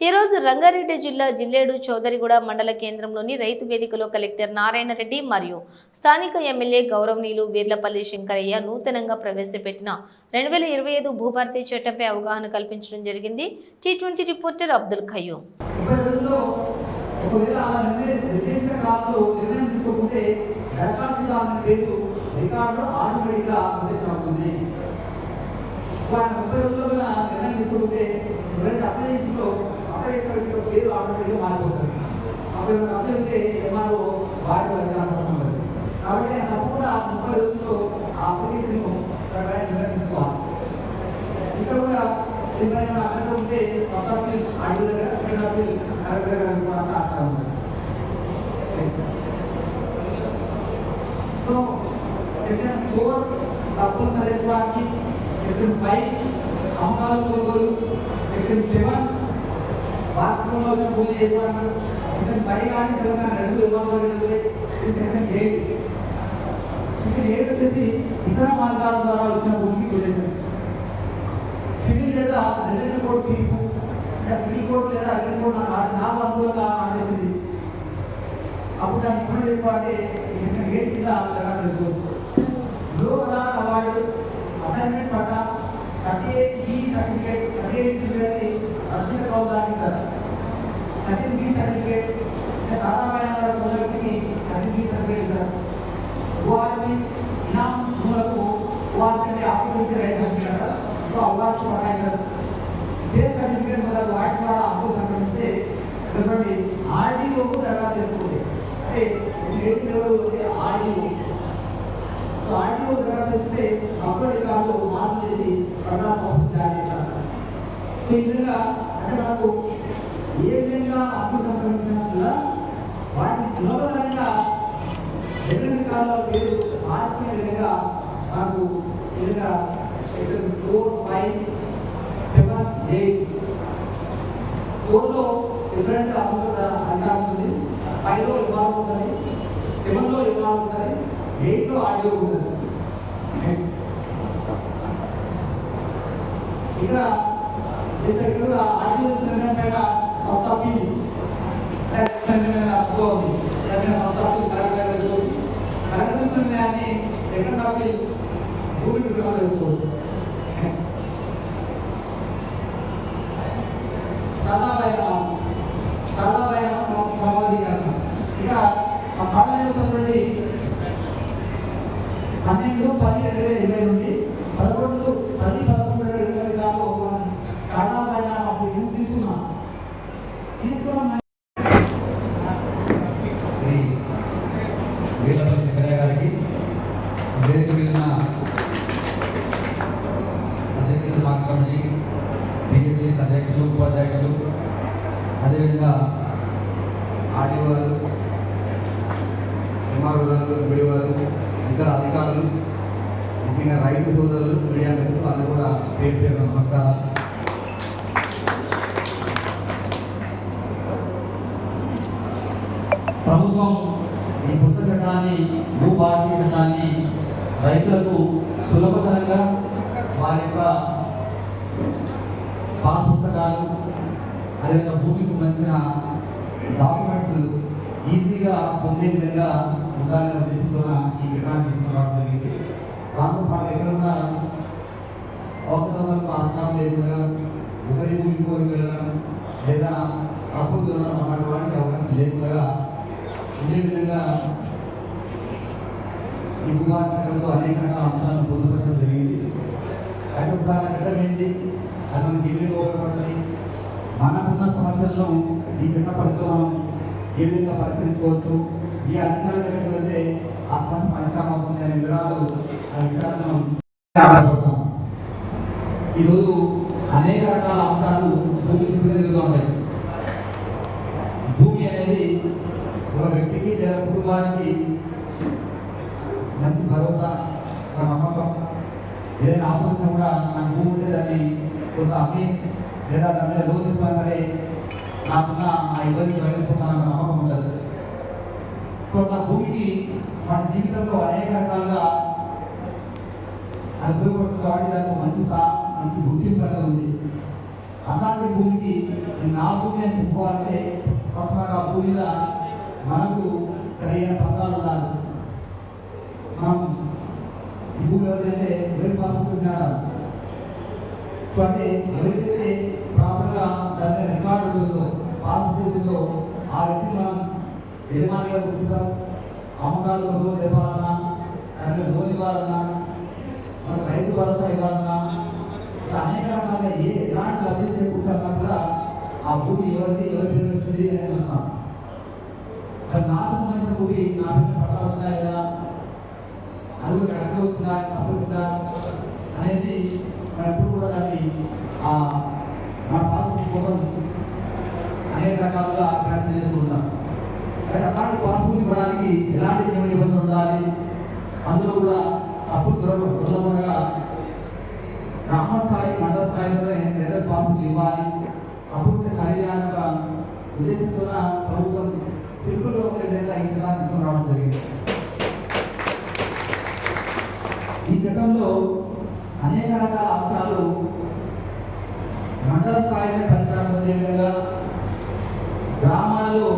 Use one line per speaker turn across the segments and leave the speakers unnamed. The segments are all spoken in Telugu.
ఈరోజు రంగారెడ్డి జిల్లా జిల్లేడు చౌదరిగూడ మండల కేంద్రంలోని రైతు వేదికలో కలెక్టర్ నారాయణ రెడ్డి మరియు స్థానిక ఎమ్మెల్యే గౌరవనీయులు వీర్లపల్లి శంకరయ్య నూతనంగా ప్రవేశపెట్టిన రెండు వేల ఇరవై ఐదు భూభారతి చట్టంపై అవగాహన కల్పించడం జరిగింది. T twenty reporter Abdul Khayyu.
నిర్ణయం కాలంలో నిర్ణయం తీసుకోకుంటే దరఖాస్తుదారుని పేరు రికార్డులో ఆటోమేటిక్గా ప్రవేశం అవుతుంది వాటి ముప్పై రోజుల్లో కనుక నిర్ణయం తీసుకోకుంటే ఎవరైతే అప్లై చేసిందో అప్లై చేసిన వ్యక్తి పేరు ఆటోమేటిక్గా మారిపోతుంది అప్పుడు ఏమైనా అప్లై అయితే ఎంఆర్ఓ వారి వారికి అనుకుంటుంది కాబట్టి నేను తప్పకుండా ముప్పై రోజుల్లో ఆ అప్లికేషన్ నిర్ణయం తీసుకోవాలి ఇక్కడ కూడా ఎవరైనా అక్కడ ఉంటే ఫస్ట్ అప్పీల్ అడుగు దగ్గర సెకండ్ అప్పీల్ కరెక్ట్ దగ్గర అనుకోవడానికి ఆస్కారం ఉంది సో సెక్షన్ ఫోర్ తప్పులు సరేసుకోవడానికి సెక్షన్ ఫైవ్ అమ్మకాలు కొనుగోలు సెక్షన్ సెవెన్ వాస్తవంలో పూజ చేసుకోవడానికి సెక్షన్ ఫైవ్ కానీ రెండు విభాగాలు జరుగుతాయి ఇది సెక్షన్ ఎయిట్ సెక్షన్ ఎయిట్ వచ్చేసి ఇతర మార్గాల ద్వారా వచ్చిన భూమికి కొట్టేసారు సివిల్ లేదా రెవెన్యూ కోర్టు తీర్పు లేదా సివిల్ కోర్టు లేదా రెవెన్యూ కోర్టు నాకు ఆ- నాకు అనుకూలంగా ఆదేశించింది అప్పుడు దాన్ని ఇప్పుడు చేసుకోవాలంటే సెక్షన్ ఎయిట్ కింద దరఖాస్తు చేసుకోవచ్చు. Lok Adalat award assignment patta thirty eight ఈ సర్టిఫికేట్ థర్టీ ఎయిట్ సిబ్బంది రక్షణ కౌదానికి సార్ థర్టీన్ బి సర్టిఫికేట్ సాధారణ ఉన్న వ్యక్తికి థర్టీన్ సర్టిఫికేట్ సార్ ఓఆర్సీ ఇనాం మూలకు ఓఆర్సీ అంటే occupancy right certificate so awards పడతాయి సార్ ఇదే సర్టిఫికేట్ మొదలు వాటి ద్వారా అప్పు సంక్రమిస్తే ఇటువంటి ఆర్డీఓకు దరఖాస్తు చేసుకోండి అంటే ఏడు ఆర్డీఓ సో ఆర్డీఓ దరఖాస్తు చేస్తే అప్పుడు కాదు మార్పు చేసి ప్రణాళిక జారీ చేస్తారు ఈ విధంగా అంటే మనకు ఏ విధంగా అప్పు సంక్రమించినా వాటిని సులభతరంగా ఎల్లుండి కాలంలో పేరు మార్చుకునే విధంగా నాకు విధంగా section four five seven eight. ఫోర్లో డిఫరెంట్ అవసరం అధికారం ఉంది. ఫైవ్లో ఇవ్వాలి ఉంటుంది సెవెన్లో ఇవ్వాలి ఉంటుంది ఎయిట్లో ఆడియో ఉంటుంది. ఇక్కడ ఇక్కడ ఇక్కడ ఆడియో నిర్ణయం పైన ఫస్ట్ అప్పీల్ అప్పుకోవాలి ఫస్ట్ కరెక్ట్ నిర్ణయాన్ని సెకండ్ అప్పీల్ భూమి విలువ ఇక నుండి పన్నెండు పది రెండు వేల ఇరవై నుండి పదకొండు రెండు వేల ఇరవై దాకా మనం సాదామైన అప్పుడు ఎందుకు తీసుకున్నాం తీసుకున్నాం
శ్రీ వీరభద్ర శంకరయ్య గారికి వేదిక మీద అధ్యక్షులు మా కమిటీ బీజేపీ అధ్యక్షులు ఉపాధ్యక్షులు అదేవిధంగా ఆర్డీఓ గారు ఎంఆర్ఓ గారు ఎంపీడీ గారు ఇతర అధికారులు ముఖ్యంగా రైతు సోదరులు మీడియా మిత్రులు అందరూ కూడా పేరు పేరు నమస్కారాలు ప్రభుత్వం ఈ కొత్త చట్టాన్ని భూభారతీయ చట్టాన్ని రైతులకు సులభతరంగా వారి యొక్క పాస్ పుస్తకాలు అదేవిధంగా భూమికి సంబంధించిన డాక్యుమెంట్స్ ఈజీగా పొందే విధంగా ఉండాలనే ఉద్దేశంతో ఈ విధానం తీసుకురావడం జరిగింది. దాంతో పాటు ఎక్కడ కూడా అవకతవకలకు ఆస్కారం లేకుండా ఒకరి భూమికి పోయి వెళ్ళడం లేదా అప్పులు దొరకడం అన్నటువంటి అవకాశం లేకుండా ఇదే విధంగా ఈ భూభారతంలో అనేక రకాల అంశాలను పొందుపరచడం జరిగింది. అయితే ఒకసారి చట్టం ఏంటి? అది మనకి ఏ ఉపయోగపడుతుంది మనకున్న సమస్యలను ఈ చిన్న పరిధిలో మనం ఏ విధంగా పరిష్కరించుకోవచ్చు? ఈ అధికారుల దగ్గరికి వెళ్తే ఆ సమస్య పరిష్కారం అవుతుంది అనే వివరాలు ఆ విషయాలను మనం ఈరోజు అనేక రకాల అంశాలు భూమి చుట్టూ తిరుగుతూ ఉంటాయి భూమి అనేది ఒక వ్యక్తికి లేదా కుటుంబానికి మంచి భరోసా ఒక నమ్మకం ఏదైనా ఆపదన కూడా నాకు భూమి ఉంటే దాన్ని కూడా అమ్మి లేదా దాని మీద లోన్ తీసుకున్నా సరే నాకున్న ఆ ఇబ్బంది వైద్యుకున్నాను నమ్మకం ఉండదు. సో నా భూమికి మన జీవితంలో అనేక రకాలుగా అది ఉపయోగపడుతుంది కాబట్టి దానికి మంచి స్థా మంచి గుర్తింపు అనేది ఉంది.
అలాంటి భూమికి నా భూమి అని చెప్పుకోవాలంటే ఫస్ట్ ఆ భూమి మీద మనకు సరైన పత్రాలు ఉండాలి. మనం ఈ భూమి ఎవరైతే వేరు పాస్బుక్ ఇచ్చినారా సో అంటే ఎవరికైతే ప్రాపర్గా దాని మీద రికార్డు ఉంటుందో పాస్బుక్ ఉందో ఆ వ్యక్తిని మనం యజమానిగా గుర్తిస్తాం. అమ్మకాలు కొనుగోలు తెప్పాలన్నా దాని లోన్ ఇవ్వాలన్నా మన రైతు భరోసా ఇవ్వాలన్నా అనేక రకాలుగా ఏ ఎలాంటి లబ్ధి చేకూర్చాలన్నా కూడా ఆ భూమి ఎవరికి ఎవరి పేరు వచ్చింది అనేది చూస్తాం. మరి నాకు సంబంధించిన భూమి నా పేరు పట్టాలు ఉందా లేదా? అది కూడా కరెక్ట్గా వచ్చిందా తప్పు వచ్చిందా అనేది మనం కూడా దాన్ని ఆ మన పాస్బుక్ కోసం అనేక రకాలుగా ప్రయత్నం చేసుకుంటాం కానీ అలాంటి పాస్బుక్ ఇవ్వడానికి ఎలాంటి నియమ నిబంధనలు ఉండాలి? అందులో కూడా తప్పు దొరక దొరకకుండా గ్రామ స్థాయి మండల స్థాయిలోనే లేదా పాస్బుక్ ఇవ్వాలి. అప్పుడు సరియాక ఉద్దేశంతో ప్రభుత్వం సింపుల్గా ఉండే విధంగా ఈ చట్టాన్ని తీసుకురావడం జరిగింది. ఈ చట్టంలో అనేక రకాల అంశాలు స్థాయిలో పరిశ్రమ పొందే విధంగా గ్రామాల్లో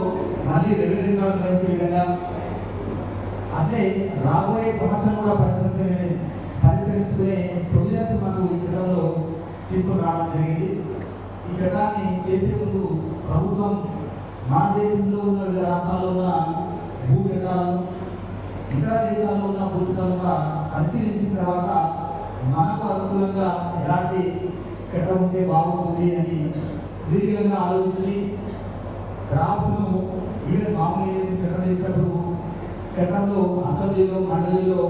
మళ్ళీ రెవెన్యూ రికార్డు పెంచే విధంగా అట్లే రాబోయే సమస్యను కూడా పరిష్కరించే పరిష్కరించుకునే ప్రొవిజన్స్ మనకు ఈ చట్టంలో తీసుకుని రావడం జరిగింది. ఈ చట్టాన్ని చేసే ముందు ప్రభుత్వం మన దేశంలో ఉన్న వివిధ రాష్ట్రాల్లో ఉన్న భూ చట్టాలను ఇతర దేశాల్లో ఉన్న భూ చట్టాలను కూడా పరిశీలించిన తర్వాత మనకు అనుకూలంగా ఎలాంటి చట్టం ఉంటే బాగుంటుంది అని దీర్ఘంగా ఆలోచించి డ్రాఫ్ట్ను ఈవెన్ మామూలు చేసి చట్టం చేసినప్పుడు కట్టంలో అసెంబ్లీలో మండలిలో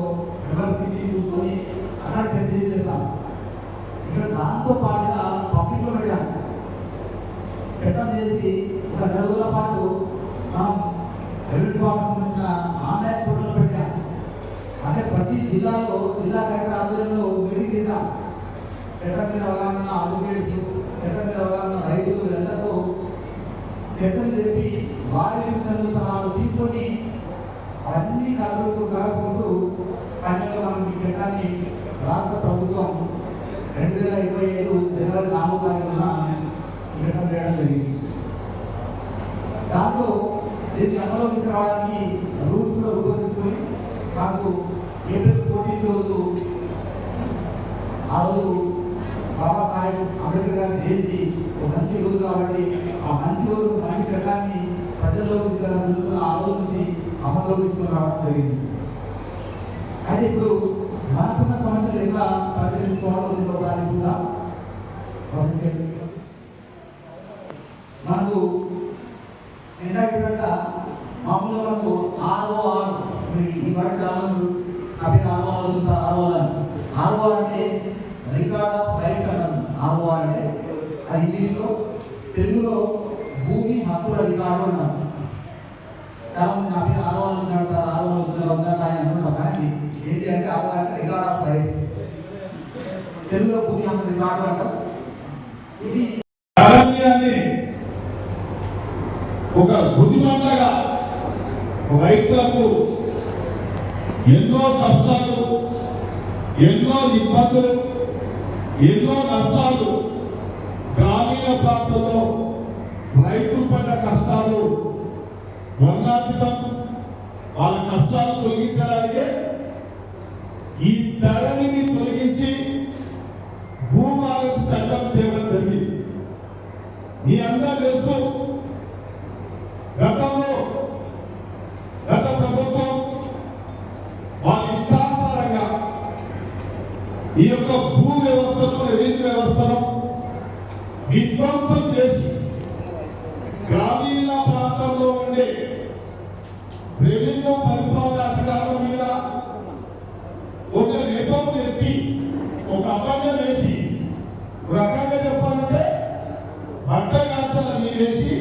విమర్శించి చూసుకొని అక్కడ చర్చ చేసేస్తాం. ఇక్కడ దాంతో పాటుగా పబ్లిక్లో పెట్టాం. చట్టం చేసి ఒక నెల రోజుల పాటు మనం రెవెన్యూ డిపార్ట్మెంట్ సంబంధించిన ఆన్లైన్ పోర్టల్ పెట్టాం. అంటే ప్రతి జిల్లాలో జిల్లా కలెక్టర్ ఆధ్వర్యంలో మీటింగ్ చేశాం. చట్టం మీద అవగాహన అడ్వకేట్స్ చట్టం మీద అవగాహన రైతులు వీళ్ళందరితో చర్చలు చెప్పి వారి తీసుకొని అన్ని కలుపుతూ కలుపుకుంటూ ఫైనల్గా మనకి చట్టాన్ని రాష్ట్ర ప్రభుత్వం రెండు వేల ఇరవై ఐదు జనవరి నాలుగు తారీఖున విడుదల చేయడం జరిగింది దాంతో దీన్ని అమలు తీసుకురావడానికి రూల్స్ కూడా రూపొందించుకొని మాకు ఏప్రిల్ ఫోర్టీన్త్ రోజు ఆ రోజు బాబాసాహెబ్ అంబేద్కర్ గారి జయంతి ఒక మంచి రోజు కాబట్టి ఆ మంచి రోజు మంచి చట్టాన్ని ప్రజల్లోకి తీసుకురావాలని ఆలోచించి అమల్లోకి తీసుకురావడం జరిగింది. అయితే ఇప్పుడు మనకున్న సమస్యలు ఎలా పరిశీలించుకోవడం ఒకసారి చూద్దాం. మనకు ఇందాక మామూలుగా మనకు ఆరో ఆరు ఈ వరకు చాలా మంది అవి ఆర్ఓఆర్ చూస్తారు ఆర్ఓఆర్ ఆర్ఓఆర్ అంటే రికార్డ్ ఆఫ్ రైట్స్ అన్నాను ఆర్ఓఆర్ అంటే అది ఇంగ్లీష్లో తెలుగులో భూమి హక్కుల రికార్డు అన్నాను చాలా మంది నా పేరు ఆరో చూసాడు సార్ ఆరో చూసారు ఉందంటే ఆయన అనుకుంటాం కానీ ఏంటి అంటే ఆరో రికార్డ్ ఆఫ్ రైట్స్ తెలుగులో భూమి హక్కుల రికార్డు అంటాం. ఇది
అరణ్యాన్ని ఒక బుద్ధిమంతగా రైతులకు ఎన్నో కష్టాలు ఎన్నో ఇబ్బందులు ఎన్నో నష్టాలు గ్రామీణ ప్రాంతంలో రైతులు పడ్డ కష్టాలు వర్ణాతీతం. వాళ్ళ కష్టాలు తొలగించడానికే ఈ ధరని తొలగించి భూమాలకు చట్టం తేవడం జరిగింది మీ అందరూ తెలుసు గతంలో గత ప్రభుత్వం వాళ్ళ ఇష్టానుసారంగా ఈ యొక్క భూ వ్యవస్థను రెవెన్యూ వ్యవస్థను విధ్వంసం చేసి గ్రామీణ ప్రాంతంలో రెవెన్యూ పరిపాలన అధికారుల మీద ఒక నెపం నెప్పి ఒక అబద్ధం వేసి రకంగా చెప్పాలంటే బట్టగాచల మీరేసి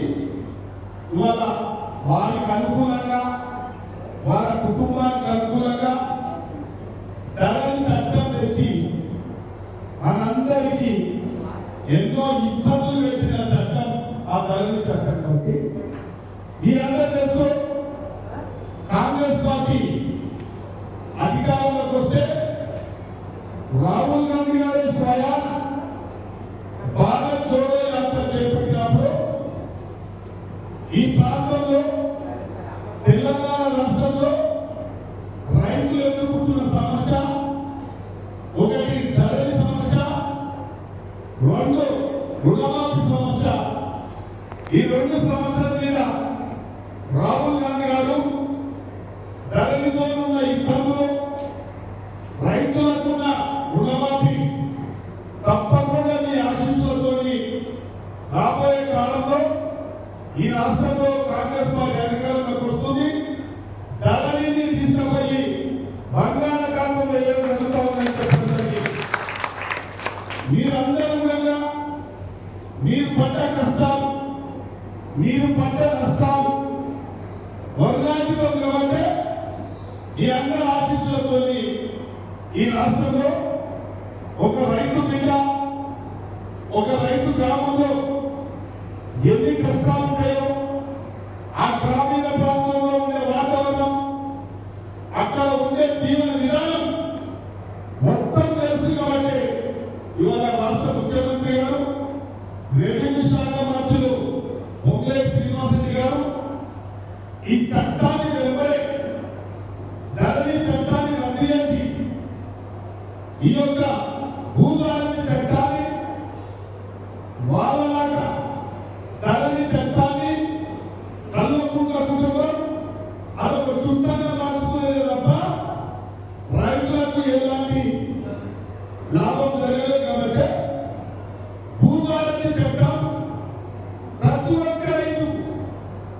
ఇవాళ వారికి అనుకూలంగా వారి కుటుంబానికి అనుకూలంగా ధరని చట్టం తెచ్చి మనందరికీ ఎన్నో ఇబ్బందులు పెట్టిన చట్టం ఆ ధరని చట్టం కాబట్టి మీ అందరూ తెలుసు కాంగ్రెస్ పార్టీ అధికారంలోకి వస్తే రాహుల్ గాంధీ గారు స్వయాన ఈ రాష్ట్రంలో కాంగ్రెస్ పార్టీ అధికారంలోకి వస్తుంది. ధరణిని తీసుకుపోయి బంగాళాఖాతంలో ఏం జరుగుతా ఉందని చెప్పండి మీరందరూ కూడా మీరు పడ్డ కష్టం మీరు పడ్డ నష్టం వర్ణాధిపం కాబట్టి ఈ అందరి ఆశీస్సులతో ఈ రాష్ట్రంలో ఒక రైతు బిడ్డ ఒక రైతు గ్రామంలో ప్రతి ఒక్క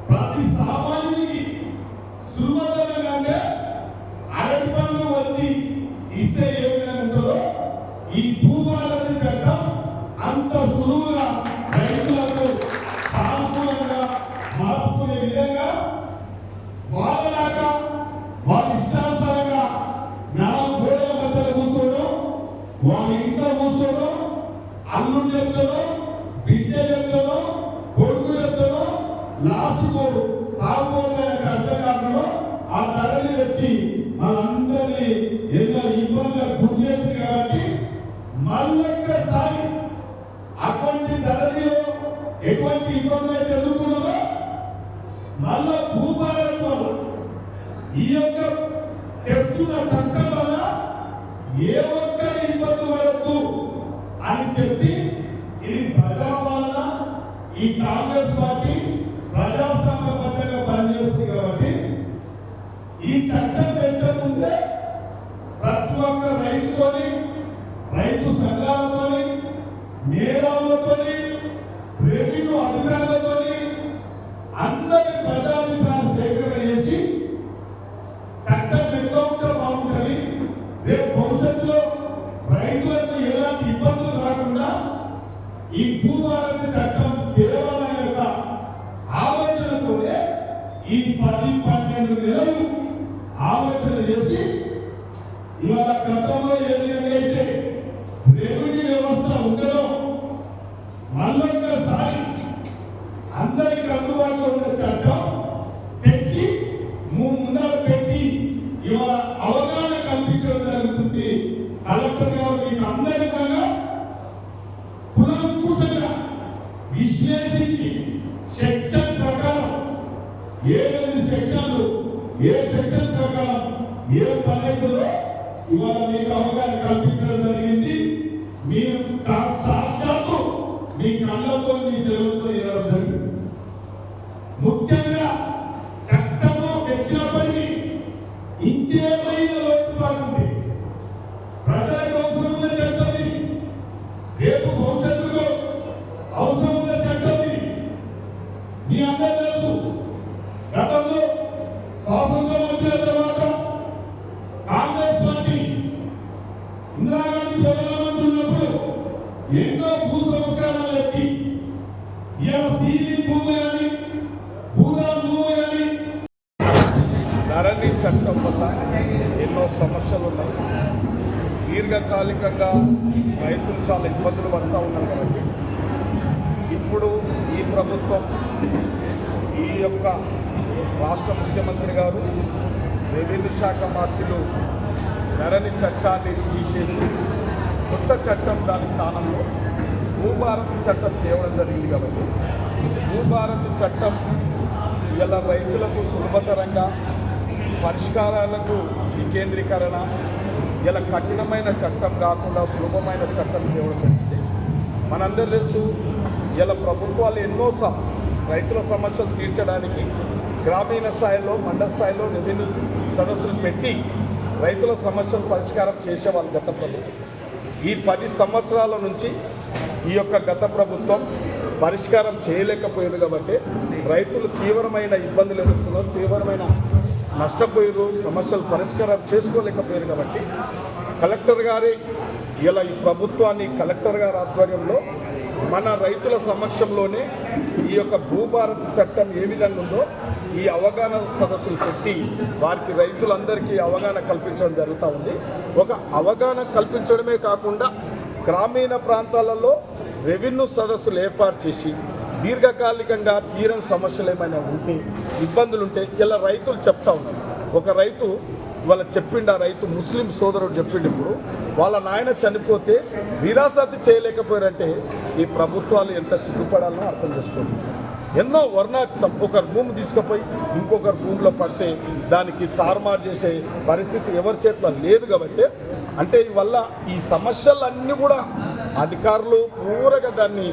ప్రతి సామాన్యునికి సులభంగా పెట్టిన చట్టం వల్ల ఏ ఒక్కరి ఇబ్బంది పడద్దు అని చెప్పి ఇది ప్రజాపాలన ఈ కాంగ్రెస్ పార్టీ కులంకుశంగా విశ్లేషించి సెక్షన్ ప్రకారం ఏడెనిమిది సెక్షన్లు ఏ సెక్షన్ ప్రకారం ఏ పని అవుతుందో ఇవాళ మీకు అవగాహన కల్పించడం జరిగింది? మీరు
Yeah. శాఖ మంత్రులు ధరణి చట్టాన్ని తీసేసి కొత్త చట్టం దాని స్థానంలో భూభారతి చట్టం తేవడం జరిగింది కాబట్టి భూభారతి చట్టం
ఇలా రైతులకు సులభతరంగా పరిష్కారాలకు వికేంద్రీకరణ ఇలా కఠినమైన చట్టం కాకుండా సులభమైన చట్టం తేవడం జరిగింది. మనందరూ తెలుసు ఇలా ప్రభుత్వాలు ఎన్నోసార్లు రైతుల సమస్యలు తీర్చడానికి గ్రామీణ స్థాయిలో మండల స్థాయిలో నిధులు సదస్సులు పెట్టి రైతుల సమస్యలు పరిష్కారం చేసేవాళ్ళు గత ప్రభుత్వం. ఈ పది సంవత్సరాల నుంచి ఈ యొక్క గత ప్రభుత్వం పరిష్కారం చేయలేకపోయింది కాబట్టి రైతులు తీవ్రమైన ఇబ్బందులు ఎదుర్కొన్నారు తీవ్రమైన నష్టపోయారు సమస్యలు పరిష్కారం చేసుకోలేకపోయారు కాబట్టి కలెక్టర్ గారి ఇలా ఈ ప్రభుత్వాన్ని కలెక్టర్ గారి ఆధ్వర్యంలో మన రైతుల సమక్షంలోనే ఈ యొక్క భూభారత్ చట్టం ఏ విధంగా ఉందో ఈ అవగాహన సదస్సులు పెట్టి వారికి రైతులందరికీ అవగాహన కల్పించడం జరుగుతూ ఉంది. ఒక అవగాహన కల్పించడమే కాకుండా గ్రామీణ ప్రాంతాలలో రెవెన్యూ సదస్సులు ఏర్పాటు చేసి దీర్ఘకాలికంగా తీరని సమస్యలు ఏమైనా ఉంటే ఇబ్బందులు ఉంటే ఇలా రైతులు చెప్తా ఉన్నారు. ఒక రైతు వాళ్ళ చెప్పిండు ఆ రైతు ముస్లిం సోదరుడు చెప్పిండు ఇప్పుడు వాళ్ళ నాయన చనిపోతే విరాసతి చేయలేకపోయారంటే ఈ ప్రభుత్వాలు ఎంత సిగ్గుపడాలో అర్థం చేసుకోండి. ఎన్నో వర్ణాక్తం. ఒకరు భూమి తీసుకుపోయి ఇంకొకరు భూమిలో పడితే దానికి తారుమారు చేసే పరిస్థితి ఎవరి చేతిలో లేదు కాబట్టి అంటే వల్ల ఈ సమస్యలన్నీ కూడా అధికారులు పూరగా దాన్ని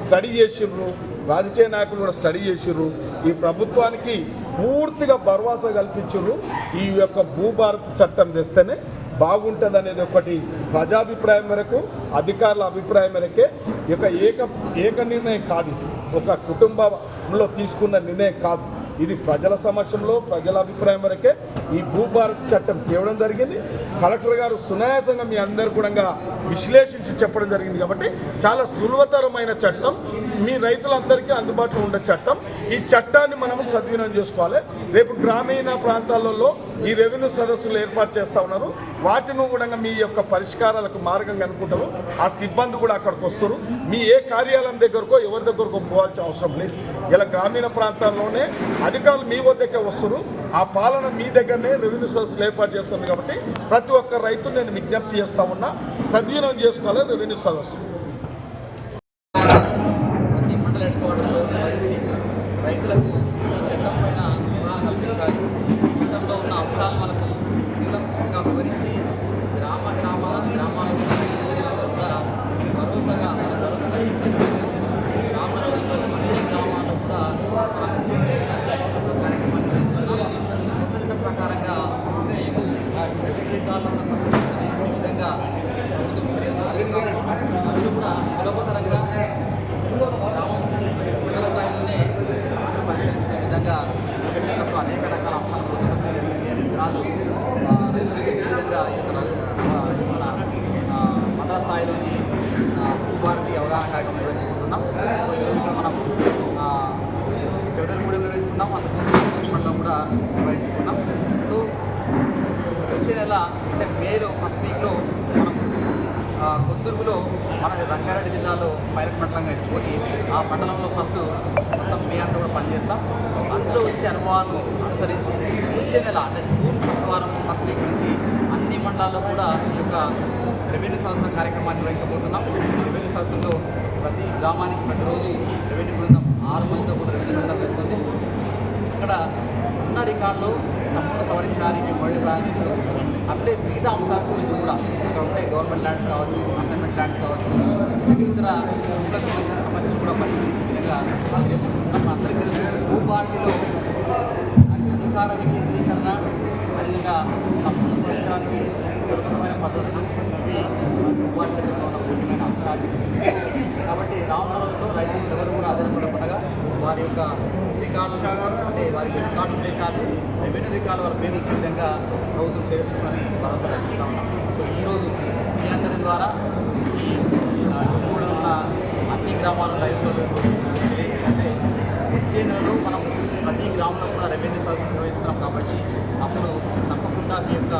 స్టడీ చేసిర్రు రాజకీయ నాయకులు కూడా స్టడీ చేసిర్రు. ఈ ప్రభుత్వానికి పూర్తిగా భరోసా కల్పించరు ఈ యొక్క భూభారత చట్టం తెస్తేనే బాగుంటుంది అనేది ఒకటి ప్రజాభిప్రాయం మేరకు అధికారుల అభిప్రాయం మేరకే. ఈ ఏక ఏక నిర్ణయం కాదు ఇది. ఒక కుటుంబంలో తీసుకున్న నిర్ణయం కాదు. ఇది ప్రజల సమక్షంలో ప్రజల అభిప్రాయం వరకే ఈ భూభారత్ చట్టం తేవడం జరిగింది. కలెక్టర్ గారు సునాయాసంగా మీ అందరు కూడా విశ్లేషించి చెప్పడం జరిగింది కాబట్టి చాలా సులభతరమైన చట్టం మీ రైతులందరికీ అందుబాటులో ఉండే చట్టం. ఈ చట్టాన్ని మనము సద్వినియోగం చేసుకోవాలి. రేపు గ్రామీణ ప్రాంతాలలో ఈ రెవెన్యూ సదస్సులు ఏర్పాటు చేస్తూ ఉన్నారు. వాటిని కూడా మీ యొక్క పరిష్కారాలకు మార్గంగా అనుకుంటారు ఆ సిబ్బంది కూడా అక్కడికి వస్తారు. మీ ఏ కార్యాలయం దగ్గరకో ఎవరి దగ్గరకో పోవాల్సిన అవసరం లేదు. ఇలా గ్రామీణ ప్రాంతాల్లోనే అధికారులు మీ వద్దకే వస్తారు. ఆ పాలన మీ దగ్గరనే రెవెన్యూ సదస్సులు ఏర్పాటు చేస్తుంది కాబట్టి ప్రతి ఒక్క రైతు నేను విజ్ఞప్తి చేస్తా ఉన్నా సద్వినియోగం చేసుకోవాలి రెవెన్యూ సదస్సు
ప్రతి మండల హెడ్ క్వార్టర్లో వచ్చి రైతులకు ఈ చట్టం పైన అవగాహన కల్పించాలి ఈ చట్టంలో ఉన్న అంశాలు మనకు నిరంతరంగా వివరించి గ్రామ గ్రామాల గ్రామాల ప్రజలకు కూడా భరోసాగా మన భరోసా కల్పించే గ్రామ రోజుల్లో అన్ని గ్రామాల్లో కూడా మనం కార్యక్రమాన్ని చేస్తున్నాం కొత్త చట్టం ప్రకారంగా మేము రికార్డులను సంరక్షించుకునే విధంగా ప్రభుత్వం చర్యలు తీసుకుంటాం. అందులో కూడా సులభతరంగా గ్రామం మండల స్థాయిలోనే పరిశీలించే విధంగా చట్టంలో అనేక రకాల అంశాలు పొందుతున్నాయి విధానాలు ఆ, రైతులకు ఈ విధంగా ఈ యొక్క రా- ఆ, మన ఆ, మండల స్థాయిలోని భారతీయ అవగాహన కార్యక్రమం నిర్వహించుకుంటున్నాం సో ఈరోజు మనం చెవిటలగూడెం నిర్వహించుకున్నాం అందుకు మండలం కూడా నిర్వహించుకున్నాం సో వచ్చే నెల అంటే మేలో ఫస్ట్ వీక్లో మనం తూర్పులో మన రంగారెడ్డి జిల్లాలో పైలట్ మండలంగా ఎంచుకొని ఆ మండలంలో ఫస్ట్ మొత్తం మే అంతా కూడా పనిచేస్తాం. అందులో వచ్చే అనుభవాలను అనుసరించి వచ్చే నెల అంటే జూన్ ఫస్ట్ వారం ఫస్ట్ వీక్ నుంచి అన్ని మండలాల్లో కూడా ఈ యొక్క రెవెన్యూ సంస్థ కార్యక్రమాన్ని నిర్వహించబోతున్నాం. రెవెన్యూ సంస్థల్లో ప్రతి గ్రామానికి ప్రతిరోజు రెవెన్యూ బృందం ఆరు మందితో కూడా రెవెన్యూ బృందం జరుగుతుంది. అక్కడ ఉన్న రికార్డులు తప్పకుండా సవరించడానికి మళ్ళీ ప్రారంభిస్తూ అట్లే మిగతా అంశాల గురించి కూడా అక్కడ ఉంటే గవర్నమెంట్ ల్యాండ్స్ కావచ్చు అసైన్మెంట్ ల్యాండ్స్ కావచ్చు ఇతర భూములకు సంబంధించిన సమస్యలు కూడా పరిశీలించిన విధంగా చేపడుతున్నాం అందరికీ తెలుసు. భూభారతిలో అధికార వికేంద్రీకరణ అదేవిధంగా సంపూర్ణ సవరించడానికి సులభమైన పద్ధతులు ఇది భూభారతిలో ఉన్న ముఖ్యమైన అంశాలు కాబట్టి రానున్న రోజుల్లో రైతులు ఎవరు కూడా ఆధారపడకుండా వారి యొక్క రికార్డు అంటే వారి రికార్డు ప్రదేశాలు రెవెన్యూ వాళ్ళ పేరు వచ్చే విధంగా ప్రభుత్వం చేరుతుందని భరోసా కల్పిస్తా ఉన్నాం. సో ఈరోజు మీ అందరి ద్వారా ఈ ఆ, ఉన్న అన్ని గ్రామాల రైతు తెలియజేయాలంటే వచ్చే నెలలో మనం ప్రతి గ్రామంలో కూడా రెవెన్యూ సదస్సు నిర్వహిస్తున్నాం కాబట్టి అప్పుడు తప్పకుండా మీ యొక్క